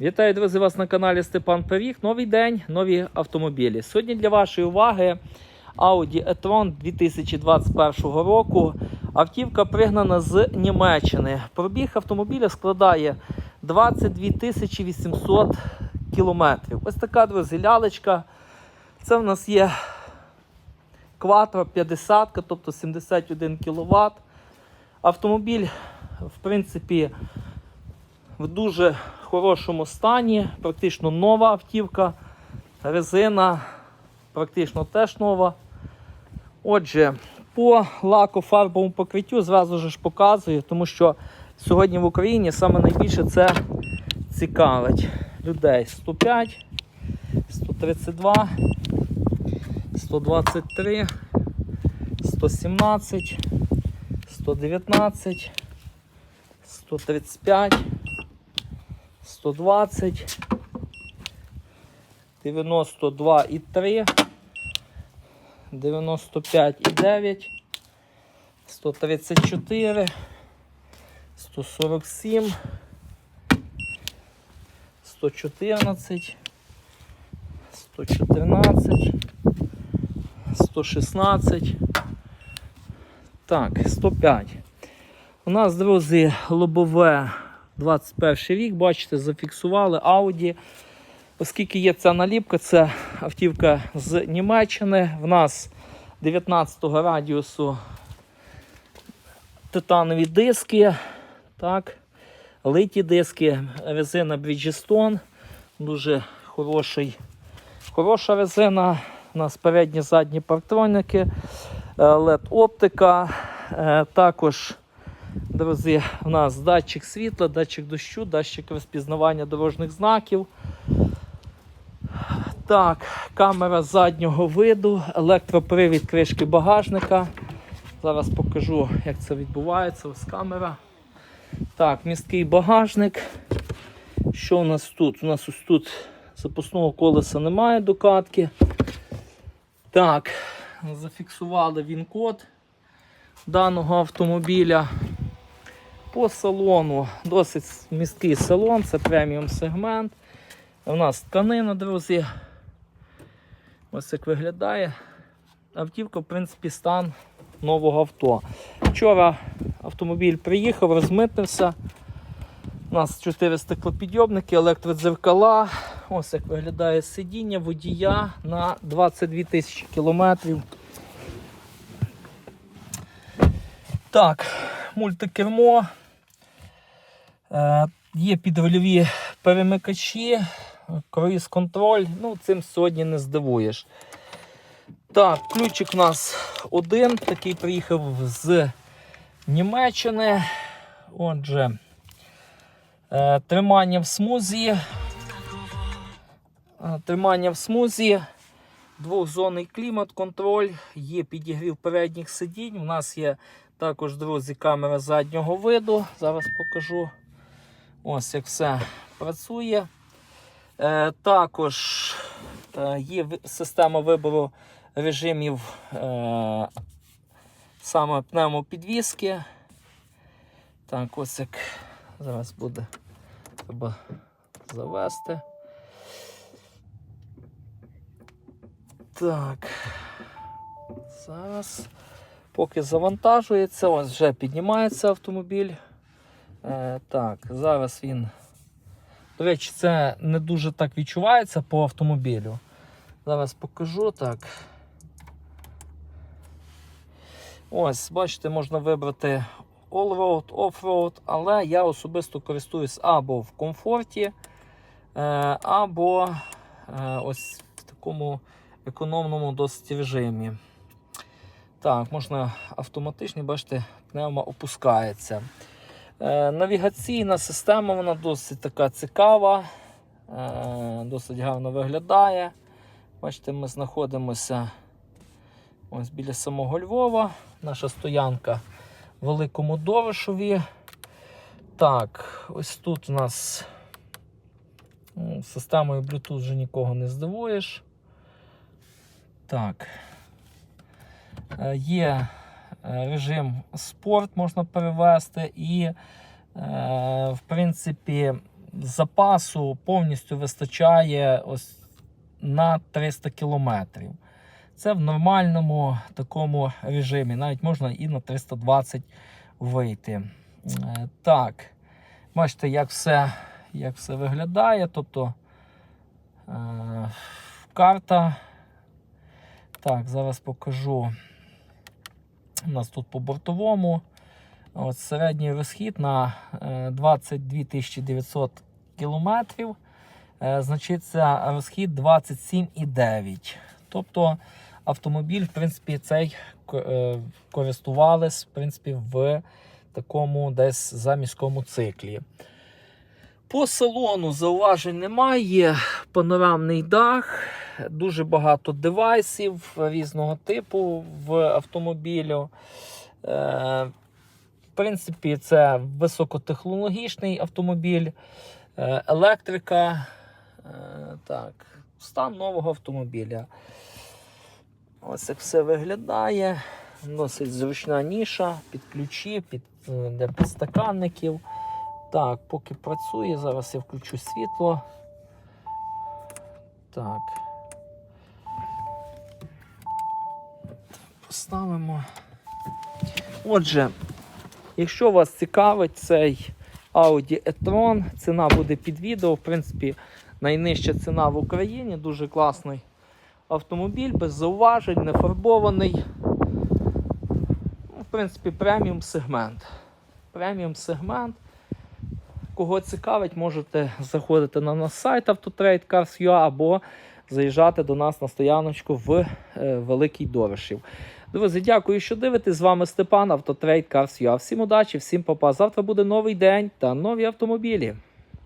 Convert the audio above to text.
Вітаю, друзі, вас на каналі Степан Пиріг. Новий день, нові автомобілі. Сьогодні для вашої уваги Audi e-tron 2021 року. Автівка пригнана з Німеччини. Пробіг автомобіля складає 22 тисячі 800 кілометрів. Ось така, друзі, лялечка. Це в нас є Quattro 50, тобто 71 кВт. Автомобіль, в принципі, в дуже хорошому стані, практично нова автівка, резина практично теж нова. Отже, по лакофарбовому покриттю зразу ж показую, тому що сьогодні в Україні саме найбільше це цікавить людей 105, 132, 123, 117, 119, 135. 120, 92,3, 95,9, 134, 147, 114, 114, 116. Так, 105. У нас, друзі, лобове 21 рік, бачите, зафіксували Audi. Оскільки є ця наліпка, це автівка з Німеччини. В нас 19-го радіусу титанові диски, так, литі диски, резина Bridgestone, дуже хороший, хороша резина. У нас передні задні парктроніки, LED-оптика, також Друзі, у нас датчик світла, датчик дощу, датчик розпізнавання дорожніх знаків. Так, камера заднього виду, електропривід кришки багажника. Зараз покажу, як це відбувається. Ось камера. Так, місткий багажник. Що у нас тут? У нас ось тут запасного колеса немає докатки. Так, зафіксували він-код даного автомобіля. По салону досить місткий салон, це преміум сегмент. У нас тканина, друзі. Ось як виглядає. Автівка, в принципі, стан нового авто. Вчора автомобіль приїхав, розмитнився. У нас 4 стеклопідйомники, електродзеркала. Ось як виглядає сидіння водія на 22 тисячі кілометрів. Так, мультикермо. Е, є підрульові перемикачі, круїз контроль. Ну, цим сьогодні не здивуєш. Так, ключик у нас один, такий приїхав з Німеччини. Отже, е, тримання в смузі. Е, Тримання в смузі, двохзонний клімат, контроль, є підігрів передніх сидінь. У нас є також, друзі, камера заднього виду. Зараз покажу. Ось як все працює. Е, також е, є система вибору режимів е, саме пневмопідвіски. Так, ось як зараз буде треба завести. Так. Зараз. Поки завантажується, ось вже піднімається автомобіль. Е, так, зараз він. До речі, це не дуже так відчувається по автомобілю. Зараз покажу так. Ось, бачите, можна вибрати all-road, off-road, але я особисто користуюсь або в комфорті, е, або е, ось в такому економному досить режимі. Так, можна автоматично, бачите, пневма опускається. Е, навігаційна система, вона досить така цікава, е, досить гарно виглядає. Бачите, ми знаходимося ось біля самого Львова. Наша стоянка в Великому Дорошові. Так, ось тут у нас м, системою Bluetooth вже нікого не здивуєш. Так. Е, Є режим спорт можна перевести, і, е, в принципі, запасу повністю вистачає ось на 300 кілометрів. Це в нормальному такому режимі. Навіть можна і на 320 вийти. Е, Так, бачите, як все, як все виглядає. Тобто е, карта. Так, зараз покажу. У нас тут по бортовому. От середній розхід на е, 22 900 кілометрів. Е, Значиться розхід 27,9. Тобто автомобіль, в принципі, цей е, користувались в принципі, в такому десь заміському циклі. По салону зауважень немає. Панорамний дах, дуже багато девайсів різного типу в автомобілю. Е, в принципі, це високотехнологічний автомобіль, е, електрика. Е, так, стан нового автомобіля. Ось як все виглядає. Носить зручна ніша під ключі, під, для підстаканників. Так, поки працює, зараз я включу світло. Так. Поставимо. Отже, якщо вас цікавить цей Audi e-tron, ціна буде під відео. В принципі, найнижча ціна в Україні. Дуже класний автомобіль, без зауважень, не фарбований. Ну, В принципі, преміум сегмент. Преміум сегмент. Кого цікавить, можете заходити на наш сайт AutoTradeCars.ua або заїжджати до нас на стояночку в е, Великий Дорошів. Друзі, дякую, що дивитесь. З вами Степан, AutoTradeCars.ua. Всім удачі, всім папа. Завтра буде новий день та нові автомобілі.